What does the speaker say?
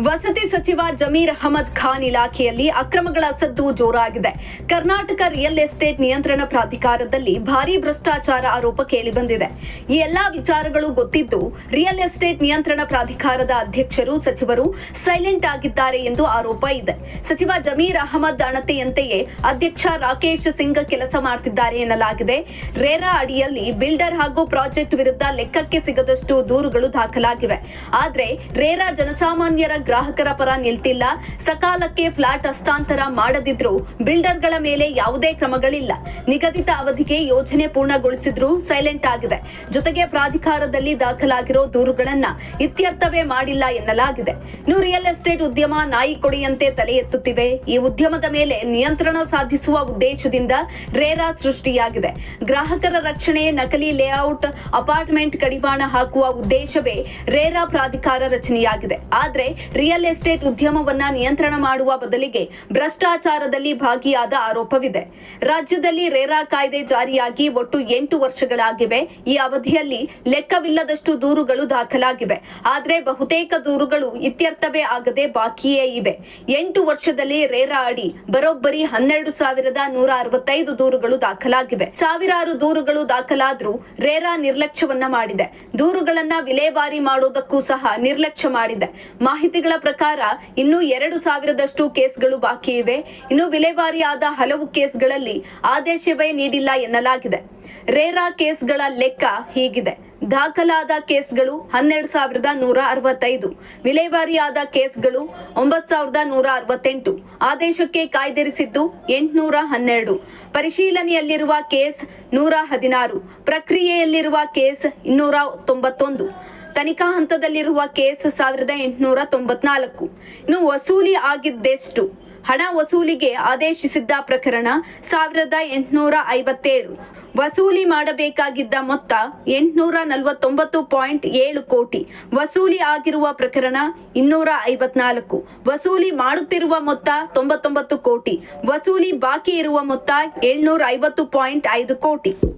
ವಸತಿ ಸಚಿವ ಜಮೀರ್ ಅಹಮದ್ ಖಾನ್ ಇಲಾಖೆಯಲ್ಲಿ ಅಕ್ರಮಗಳ ಸದ್ದು ಜೋರಾಗಿದೆ. ಕರ್ನಾಟಕ ರಿಯಲ್ ಎಸ್ಟೇಟ್ ನಿಯಂತ್ರಣ ಪ್ರಾಧಿಕಾರದಲ್ಲಿ ಭಾರೀ ಭ್ರಷ್ಟಾಚಾರ ಆರೋಪ ಕೇಳಿಬಂದಿದೆ ಈ ಎಲ್ಲಾ ವಿಚಾರಗಳು ಗೊತ್ತಿದ್ದು, ರಿಯಲ್ ಎಸ್ಟೇಟ್ ನಿಯಂತ್ರಣ ಪ್ರಾಧಿಕಾರದ ಅಧ್ಯಕ್ಷರು, ಸಚಿವರು ಸೈಲೆಂಟ್ ಆಗಿದ್ದಾರೆ ಎಂದು ಆರೋಪ ಇದೆ. ಸಚಿವ ಜಮೀರ್ ಅಹಮದ್ ಅಣತೆಯಂತೆಯೇ ಅಧ್ಯಕ್ಷ ರಾಕೇಶ್ ಸಿಂಗ್ ಕೆಲಸ ಮಾಡ್ತಿದ್ದಾರೆ ಎನ್ನಲಾಗಿದೆ. ರೇರಾ ಅಡಿಯಲ್ಲಿ ಬಿಲ್ಡರ್ ಹಾಗೂ ಪ್ರಾಜೆಕ್ಟ್ ವಿರುದ್ಧ ಲೆಕ್ಕಕ್ಕೆ ಸಿಗದಷ್ಟು ದೂರುಗಳು ದಾಖಲಾಗಿವೆ. ಆದರೆ, ರೇರಾ ಜನಸಾಮಾನ್ಯರ ಗ್ರಾಹಕರ ಪರ ನಿಲ್ತಿಲ್ಲ. ಸಕಾಲಕ್ಕೆ ಫ್ಲಾಟ್ ಹಸ್ತಾಂತರ ಮಾಡದಿದ್ರು ಬಿಲ್ಡರ್ಗಳ ಮೇಲೆ ಯಾವುದೇ ಕ್ರಮಗಳಿಲ್ಲ. ನಿಗದಿತ ಅವಧಿಗೆ ಯೋಜನೆ ಪೂರ್ಣಗೊಳಿಸಿದ್ರು ಸೈಲೆಂಟ್ ಆಗಿದೆ. ಜೊತೆಗೆ ಪ್ರಾಧಿಕಾರದಲ್ಲಿ ದಾಖಲಾಗಿರೋ ದೂರುಗಳನ್ನ ಇತ್ಯರ್ಥವೇ ಮಾಡಿಲ್ಲ ಎನ್ನಲಾಗಿದೆ. ಇನ್ನು ರಿಯಲ್ ಎಸ್ಟೇಟ್ ಉದ್ಯಮ ನಾಯಿ ಕೊಡೆಯಂತೆ ತಲೆ ಎತ್ತುತ್ತಿವೆ. ಈ ಉದ್ಯಮದ ಮೇಲೆ ನಿಯಂತ್ರಣ ಸಾಧಿಸುವ ಉದ್ದೇಶದಿಂದ ರೇರಾ ಸೃಷ್ಟಿಯಾಗಿದೆ. ಗ್ರಾಹಕರ ರಕ್ಷಣೆ, ನಕಲಿ ಲೇಔಟ್, ಅಪಾರ್ಟ್ಮೆಂಟ್ ಕಡಿವಾಣ ಹಾಕುವ ಉದ್ದೇಶವೇ ರೇರಾ ಪ್ರಾಧಿಕಾರ ರಚನೆಯಾಗಿದೆ. ಆದ್ರೆ ರಿಯಲ್ ಎಸ್ಟೇಟ್ ಉದ್ಯಮವನ್ನ ನಿಯಂತ್ರಣ ಮಾಡುವ ಬದಲಿಗೆ ಭ್ರಷ್ಟಾಚಾರದಲ್ಲಿ ಭಾಗಿಯಾದ ಆರೋಪವಿದೆ. ರಾಜ್ಯದಲ್ಲಿ ರೇರಾ ಕಾಯ್ದೆ ಜಾರಿಯಾಗಿ ಒಟ್ಟು ಎಂಟು ವರ್ಷಗಳಾಗಿವೆ. ಈ ಅವಧಿಯಲ್ಲಿ ಲೆಕ್ಕವಿಲ್ಲದಷ್ಟು ದೂರುಗಳು ದಾಖಲಾಗಿವೆ. ಆದರೆ ಬಹುತೇಕ ದೂರುಗಳು ಇತ್ಯರ್ಥವೇ ಆಗದೆ ಬಾಕಿಯೇ ಇವೆ. ಎಂಟು ವರ್ಷದಲ್ಲಿ ರೇರಾ ಅಡಿ ಬರೋಬ್ಬರಿ ಹನ್ನೆರಡು ಸಾವಿರದ ನೂರ ಅರವತ್ತೈದು ದೂರುಗಳು ದಾಖಲಾಗಿವೆ. ಸಾವಿರಾರು ದೂರುಗಳು ದಾಖಲಾದ್ರೂ ರೇರಾ ನಿರ್ಲಕ್ಷ್ಯವನ್ನ ಮಾಡಿದೆ. ದೂರುಗಳನ್ನ ವಿಲೇವಾರಿ ಮಾಡೋದಕ್ಕೂ ಸಹ ನಿರ್ಲಕ್ಷ್ಯ ಮಾಡಿದೆ. ಮಾಹಿತಿಗಳ ಪ್ರಕಾರ ಇನ್ನೂ ಎರಡು ಸಾವಿರದಷ್ಟು ಕೇಸ್ಗಳು ಬಾಕಿ ಇವೆ. ಇನ್ನು ವಿಲೇವಾರಿಯಾದ ಹಲವು ಕೇಸ್ಗಳಲ್ಲಿ ಆದೇಶವೇ ನೀಡಿಲ್ಲ ಎನ್ನಲಾಗಿದೆ. ರೇರಾ ಕೇಸ್ಗಳ ಲೆಕ್ಕ ಹೀಗಿದೆ. ದಾಖಲಾದ ಕೇಸ್ಗಳು ಹನ್ನೆರಡು ಸಾವಿರದ ನೂರ ಅರವತ್ತೈದು, ವಿಲೇವಾರಿಯಾದ ಕೇಸ್ಗಳು ಒಂಬತ್ತು ಸಾವಿರದ ನೂರ ಅರವತ್ತೆಂಟು, ಆದೇಶಕ್ಕೆ ಕಾಯ್ದಿರಿಸಿದ್ದು ಎಂಟುನೂರ ಹನ್ನೆರಡು. ಪರಿಶೀಲನೆಯಲ್ಲಿರುವ ಕೇಸ್ ನೂರ ಹದಿನಾರು, ಪ್ರಕ್ರಿಯೆಯಲ್ಲಿರುವ ಕೇಸ್ ಇನ್ನೂರ ತೊಂಬತ್ತೊಂದು. ತನಿಖಾ ಹಂತದಲ್ಲಿರುವ ಕೇಸ್ ಸಾವಿರದ ಎಂಟುನೂರ ತೊಂಬತ್ನಾಲ್ಕು. ಇನ್ನು ವಸೂಲಿ ಆಗಿದ್ದೆಷ್ಟು? ಹಣ ವಸೂಲಿಗೆ ಆದೇಶಿಸಿದ್ದ ಪ್ರಕರಣ ಸಾವಿರದ ಎಂಟುನೂರ ಐವತ್ತೇಳು. ವಸೂಲಿ ಮಾಡಬೇಕಾಗಿದ್ದ ಮೊತ್ತ ಎಂಟುನೂರ ನಲವತ್ತೊಂಬತ್ತು ಪಾಯಿಂಟ್ ಏಳು ಕೋಟಿ. ವಸೂಲಿ ಆಗಿರುವ ಪ್ರಕರಣ ಇನ್ನೂರ ಐವತ್ನಾಲ್ಕು. ವಸೂಲಿ ಮಾಡುತ್ತಿರುವ ಮೊತ್ತ ತೊಂಬತ್ತೊಂಬತ್ತು ಕೋಟಿ. ವಸೂಲಿ ಬಾಕಿ ಇರುವ ಮೊತ್ತ ಏಳ್ನೂರ ಐವತ್ತು ಪಾಯಿಂಟ್ ಐದು ಕೋಟಿ.